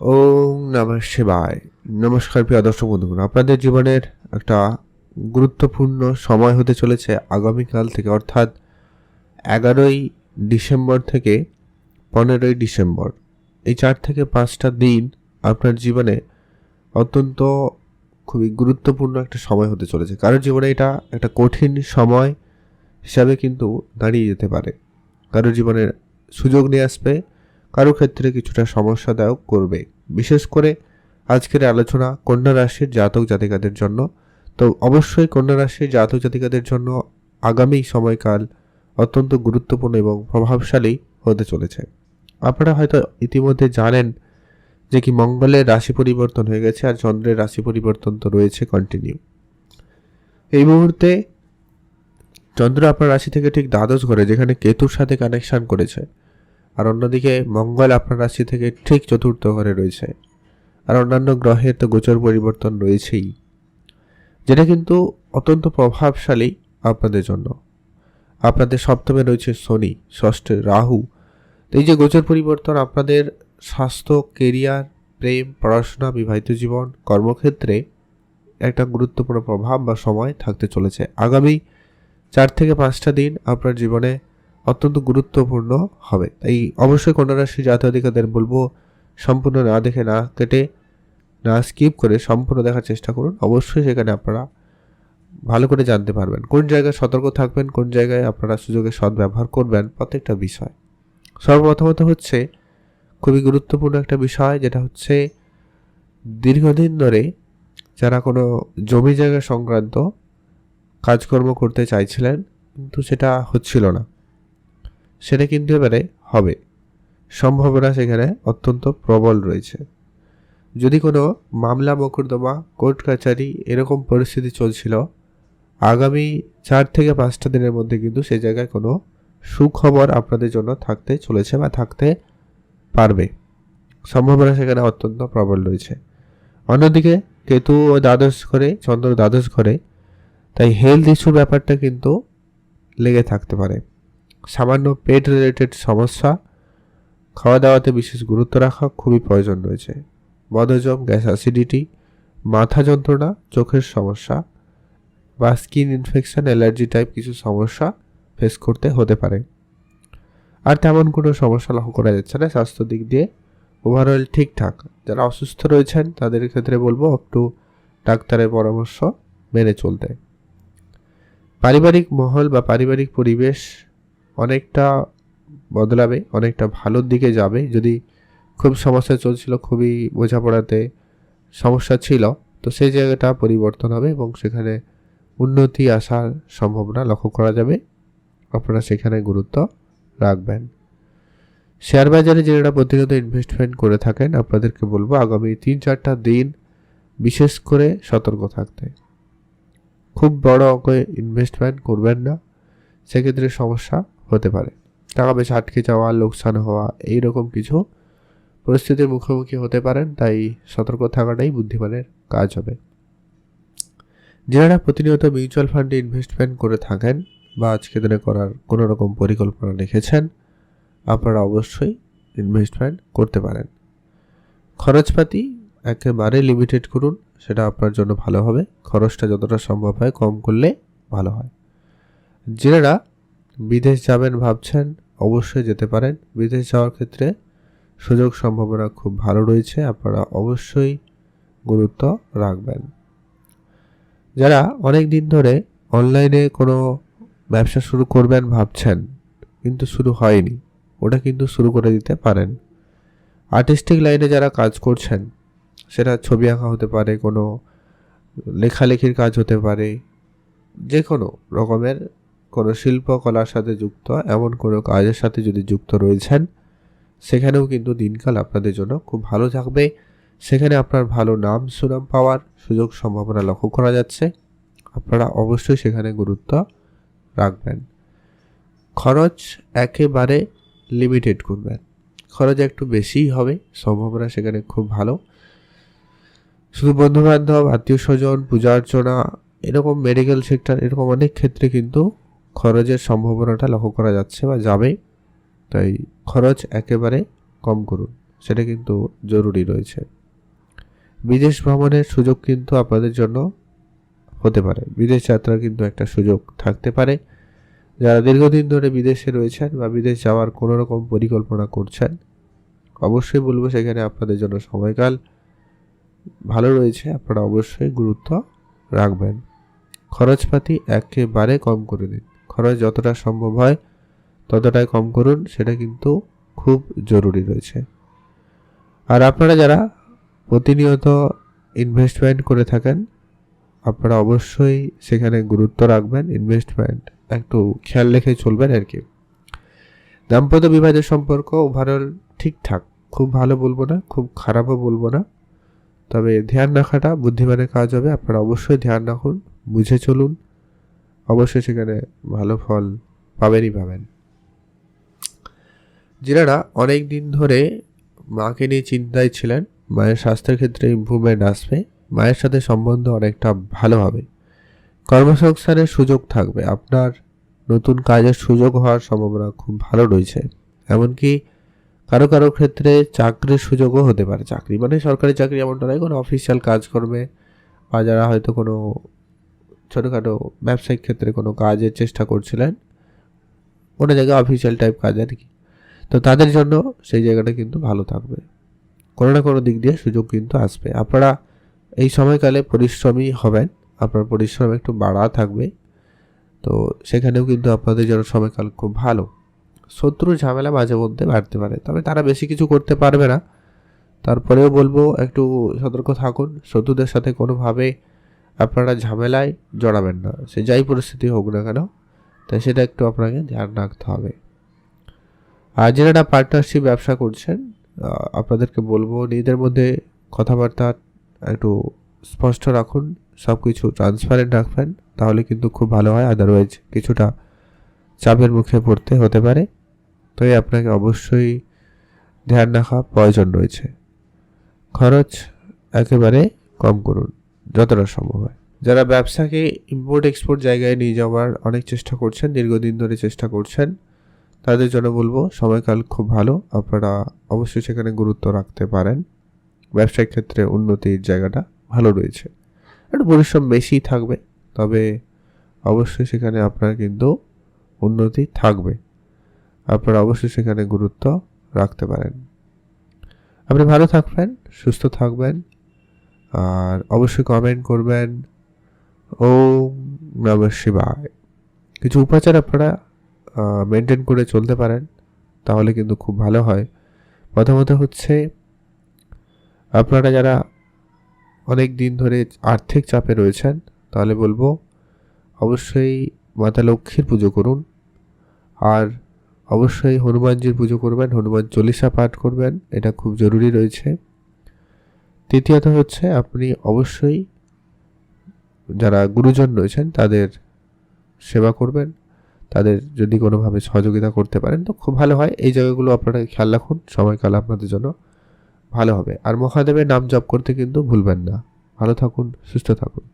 ওম নমঃ শিবায়। নমস্কার প্রিয় দর্শক বন্ধুগণ, আপনাদের জীবনের একটা গুরুত্বপূর্ণ সময় হতে চলেছে আগামীকাল থেকে, অর্থাৎ এগারোই ডিসেম্বর থেকে পনেরোই ডিসেম্বর। এই চার থেকে পাঁচটা দিন আপনার জীবনে অত্যন্ত খুবই গুরুত্বপূর্ণ একটা সময় হতে চলেছে। কারোর জীবনে এটা একটা কঠিন সময় হিসাবে কিন্তু দাঁড়িয়ে যেতে পারে। কারোর জীবনে সুযোগ নিয়ে আসবে কারও ক্ষেত্রে কিছুটা সমস্যাদায়ক করবে। বিশেষ করে আজকের আলোচনা কন্যা রাশির জাতক জাতিকাদের জন্য। তো অবশ্যই কন্যা রাশির জাতক জাতিকাদের জন্য আগামী সময়কাল অত্যন্ত গুরুত্বপূর্ণ এবং প্রভাবশালী হতে চলেছে। আপনারা হয়তো ইতিমধ্যে জানেন যে কি মঙ্গলের রাশি পরিবর্তন হয়ে গেছে আর চন্দ্রের রাশি পরিবর্তন তো রয়েছে কন্টিনিউ এই মুহূর্তে চন্দ্র আপনার রাশি থেকে ঠিক দ্বাদশ ঘরে, যেখানে কেতুর সাথে কানেকশন করেছে। আর অন্যদিকে মঙ্গল আপনার রাশি থেকে ঠিক চতুর্থ ঘরে রয়েছে। আর অন্যান্য গ্রহের তো গোচর পরিবর্তন রয়েছেই। যেটা কিন্তু অত্যন্ত প্রভাবশালী আপনাদের জন্য। আপনাদের সপ্তমে রয়েছে শনি, ষষ্ঠে রাহু। এই যে গোচর পরিবর্তন আপনাদের স্বাস্থ্য, কেরিয়ার, প্রেম, পড়াশোনা, বিবাহিত জীবন, কর্মক্ষেত্রে একটা গুরুত্বপূর্ণ প্রভাব বা সময় থাকতে চলেছে। আগামী চার থেকে পাঁচটা দিন আপনার জীবনে অত্যন্ত গুরুত্বপূর্ণ হবে। তাই অবশ্যই কন্যা রাশি জাতীয়ধিকাদের বলব, সম্পূর্ণ না দেখে না কেটে, না স্কিপ করে সম্পূর্ণ দেখার চেষ্টা করুন। অবশ্যই সেখানে আপনারা ভালো করে জানতে পারবেন। কোন জায়গায় সতর্ক থাকবেন, কোন জায়গায় আপনারা সুযোগের সদ্ব্যবহার করবেন, প্রত্যেকটা বিষয়। সর্বপ্রথমত হচ্ছে, খুবই গুরুত্বপূর্ণ একটা বিষয়, যেটা হচ্ছে দীর্ঘদিন ধরে যারা কোনো জমি জায়গা সংক্রান্ত কাজকর্ম করতে চাইছিলেন, কিন্তু সেটা হচ্ছিল না। সেটা কিন্তু এবারে হবে। সম্ভাবনা সেখানে অত্যন্ত প্রবল রয়েছে। যদি কোনো মামলা, মকদ্দমা, কোর্ট কাছারি এরকম পরিস্থিতি চলছিল, আগামী চার থেকে পাঁচটা দিনের মধ্যে কিন্তু সেই জায়গায় কোনো সুখবর আপনাদের জন্য থাকতে চলেছে বা থাকতে পারবে। সম্ভাবনা সেখানে অত্যন্ত প্রবল রয়েছে। অন্যদিকে কেতু ও দ্বাদশ ঘরে, চন্দ্র দ্বাদশ ঘরে, তাই হেলথ ইস্যুর ব্যাপারটা কিন্তু লেগে থাকতে পারে। সামান্য পেট রিলেটেড সমস্যা খাওয়া দাওয়াতে বিশেষ গুরুত্ব রাখা খুবই প্রয়োজন রয়েছে। বদহজম, গ্যাস অ্যাসিডিটি মাথা যন্ত্রণা, চোখের সমস্যা বা স্কিন ইনফেকশন অ্যালার্জি টাইপ কিছু সমস্যা ফেস করতে হতে পারে। আর তেমন কোনো সমস্যা লক্ষ্য করা যাচ্ছে না। স্বাস্থ্য দিক দিয়ে ওভারঅল ঠিকঠাক। যারা অসুস্থ রয়েছেন, তাদের ক্ষেত্রে বলব একটু ডাক্তারের পরামর্শ মেনে চলতে। পারিবারিক মহল বা পারিবারিক পরিবেশ অনেকটা বদলাবে, অনেকটা ভালোর দিকে যাবে। যদি খুব সমস্যা চলছিল, খুবই বোঝাপড়াতে সমস্যা ছিল, তো সেই জায়গাটা পরিবর্তন হবে এবং সেখানে উন্নতি আসার সম্ভাবনা লক্ষ্য করা যাবে। আপনারা সেখানে গুরুত্ব রাখবেন। শেয়ার বাজারে যারা প্রতিনিয়ত ইনভেস্টমেন্ট করে থাকেন, আপনাদেরকে বলব আগামী তিন চারটা দিন বিশেষ করে সতর্ক থাকতে। খুব বড় অঙ্কে ইনভেস্টমেন্ট করবেন না। সেক্ষেত্রে সমস্যা হতে পারে। টাকা বেশ আটকে যাওয়া, লোকসান হওয়া এই রকম কিছু পরিস্থিতির মুখোমুখি হতে পারেন, তাই সতর্ক থাকাটাই বুদ্ধিমানের কাজ হবে। যারা প্রতিনিয়ত মিউচুয়াল ফান্ডে ইনভেস্টমেন্ট করে থাকেন বা আজকে দিনে করার কোনো রকম পরিকল্পনা রেখেছেন, আপনারা অবশ্যই ইনভেস্টমেন্ট করতে পারেন। খরচপাতি একেবারে লিমিটেড করুন, সেটা আপনার জন্য ভালো হবে। খরচটা যতটা সম্ভব হয় কম করলে ভালো হয়। যারা বিদেশ যাবেন ভাবছেন, অবশ্যই যেতে পারেন। বিদেশ যাওয়ার ক্ষেত্রে সুযোগ সম্ভাবনা খুব ভালো রয়েছে, আপনারা অবশ্যই গুরুত্ব রাখবেন। যারা অনেক দিন ধরে অনলাইনে কোনো ব্যবসা শুরু করবেন ভাবছেন, কিন্তু শুরু হয়নি, ওটা কিন্তু শুরু করে দিতে পারেন। আর্টিস্টিক লাইনে যারা কাজ করছেন, সেটা ছবি আঁকা হতে পারে, কোনো লেখালেখির কাজ হতে পারে যে কোনো রকমের কোনো শিল্পকলার সাথে যুক্ত, এমন কোনো কাজের সাথে যদি যুক্ত রয়েছেন, সেখানেও কিন্তু দিনকাল আপনাদের জন্য খুব ভালো থাকবে। সেখানে আপনার ভালো নাম, সুনাম পাওয়ার সুযোগ সম্ভাবনা লক্ষ্য করা যাচ্ছে। আপনারা অবশ্যই সেখানে গুরুত্ব রাখবেন। খরচ একেবারে লিমিটেড করবেন। খরচ একটু বেশিই হবে, সম্ভাবনা সেখানে খুব ভালো। শুধু বন্ধুবান্ধব, আত্মীয় স্বজন, পূজা অর্চনা, এরকম মেডিকেল সেক্টর এরকম অনেক ক্ষেত্রে কিন্তু খরচের সম্ভাবনাটা লক্ষ্য করা যাচ্ছে বা যাবে তাই খরচ একেবারে কম করুন, সেটা কিন্তু জরুরি রয়েছে। বিদেশ ভ্রমণের সুযোগ কিন্তু আপনাদের জন্য হতে পারে। বিদেশ যাত্রার কিন্তু একটা সুযোগ থাকতে পারে। যারা দীর্ঘদিন ধরে বিদেশে রয়েছেন বা বিদেশ যাওয়ার কোনো রকম পরিকল্পনা করছেন, অবশ্যই বলব সেখানে আপনাদের জন্য সময়কাল ভালো রয়েছে। আপনারা অবশ্যই গুরুত্ব রাখবেন। খরচপাতি একেবারে কম করে দিন। খরচ যতটা সম্ভব হয়, ততটাই কম করুন, সেটা কিন্তু খুব জরুরি রয়েছে। আর আপনারা যারা প্রতিনিয়ত ইনভেস্টমেন্ট করে থাকেন, আপনারা অবশ্যই সেখানে গুরুত্ব রাখবেন। ইনভেস্টমেন্ট একটু খেয়াল রেখে চলবেন আর কি। দাম্পত্য বিবাহের সম্পর্ক ওভারঅল ঠিকঠাক। খুব ভালো বলব না, খুব খারাপও বলব না। তবে ধ্যান রাখাটা বুদ্ধিমানের কাজ হবে, আপনারা অবশ্যই ধ্যান রাখুন, বুঝে চলুন। অবশ্যই সেখানে ভালো ফল পাবেনই পাবেন। যারা অনেক দিন ধরে মাকে নিয়ে চিন্তায় ছিলেন, মায়ের স্বাস্থ্যের ক্ষেত্রে ইম্প্রুভমেন্ট আসবে, মায়ের সাথে সম্বন্ধ অনেকটা ভালো হবে। কর্মসংস্থানের সুযোগ থাকবে, আপনার নতুন কাজের সুযোগ হওয়ার সম্ভাবনা খুব ভালো রয়েছে। এমনকি কারও কারও ক্ষেত্রে চাকরির সুযোগও হতে পারে। চাকরি মানে সরকারি চাকরি এমনটা নয়, কোনো অফিসিয়াল কাজ করবে বা যারা হয়তো কোনো ছোটোখাটো ব্যবসায়িক ক্ষেত্রে কোনো কাজের চেষ্টা করছিলেন? কোনো জায়গায় অফিসিয়াল টাইপ কাজ আর কি তো তাদের জন্য সেই জায়গাটা কিন্তু ভালো থাকবে। কোনো না কোনো দিক দিয়ে সুযোগ কিন্তু আসবে। আপনারা এই সময়কালে পরিশ্রমী হবেন। আপনার পরিশ্রম একটু বাড়া থাকবে। তো সেখানেও কিন্তু আপনাদের জন্য সময়কাল খুব ভালো। শত্রু ঝামেলা মাঝে মধ্যে বাড়তে পারে। তবে তারা বেশি কিছু করতে পারবে না। তারপরেও বলব, একটু সতর্ক থাকুন। শত্রুদের সাথে কোনোভাবে আপনারা ঝামেলায় জড়াবেন না। সে যাই পরিস্থিতি হোক না কেন, তাই সেটা একটু আপনাকে ধ্যান রাখতে হবে। আর যারা পার্টনারশিপ ব্যবসা করছেন আপনাদেরকে বলব, নিজেদের মধ্যে কথাবার্তা একটু স্পষ্ট রাখুন সব কিছু ট্রান্সপারেন্ট রাখবেন, তাহলে কিন্তু খুব ভালো হয়। আদারওয়াইজ কিছুটা চাপের মুখে পড়তে হতে পারে। তাই আপনাকে অবশ্যই ধ্যান রাখা প্রয়োজন রয়েছে। খরচ একেবারে কম করুন। যতটা সম্ভব হয়। যারা ব্যবসাকে ইম্পোর্ট এক্সপোর্ট জায়গায় নিয়ে যাওয়ার অনেক চেষ্টা করছেন, দীর্ঘদিন ধরে চেষ্টা করছেন, তাদের জন্য বলব সময়কাল খুব ভালো। আপনারা অবশ্যই সেখানে গুরুত্ব রাখতে পারেন। ব্যবসায়িক ক্ষেত্রে উন্নতির জায়গাটা ভালো রয়েছে। একটু পরিশ্রম বেশি থাকবে, তবে অবশ্যই সেখানে আপনার কিন্তু উন্নতি থাকবে। আপনারা অবশ্যই সেখানে গুরুত্ব রাখতে পারেন। আপনি ভালো থাকবেন, সুস্থ থাকবেন। আর অবশ্যই কমেন্ট করবেন। ও নম শিবায়। কিছু উপাচার আপনারা মেনটেন করে চলতে পারেন, তাহলে কিন্তু খুব ভালো হয়। প্রথমত হচ্ছে, আপনারা যারা অনেক দিন ধরে আর্থিক চাপে রয়েছেন, তাহলে বলব, অবশ্যই মাতা লক্ষ্মীর পুজো করুন। আর অবশ্যই হনুমানজির পুজো করবেন, হনুমান চল্লিশা পাঠ করবেন, এটা খুব জরুরি রয়েছে। তৃতীয়ত হচ্ছে আপনি অবশ্যই যারা গুরুজন রয়েছেন, তাদের সেবা করবেন। তাদের যদি কোনোভাবে সহযোগিতা করতে পারেন, তো খুব ভালো হয়। এই জায়গাগুলো আপনারা খেয়াল রাখুন। সময়কাল আপনাদের জন্য ভালো হবে। আর মহাদেবের নাম জপ করতে কিন্তু ভুলবেন না। ভালো থাকুন, সুস্থ থাকুন।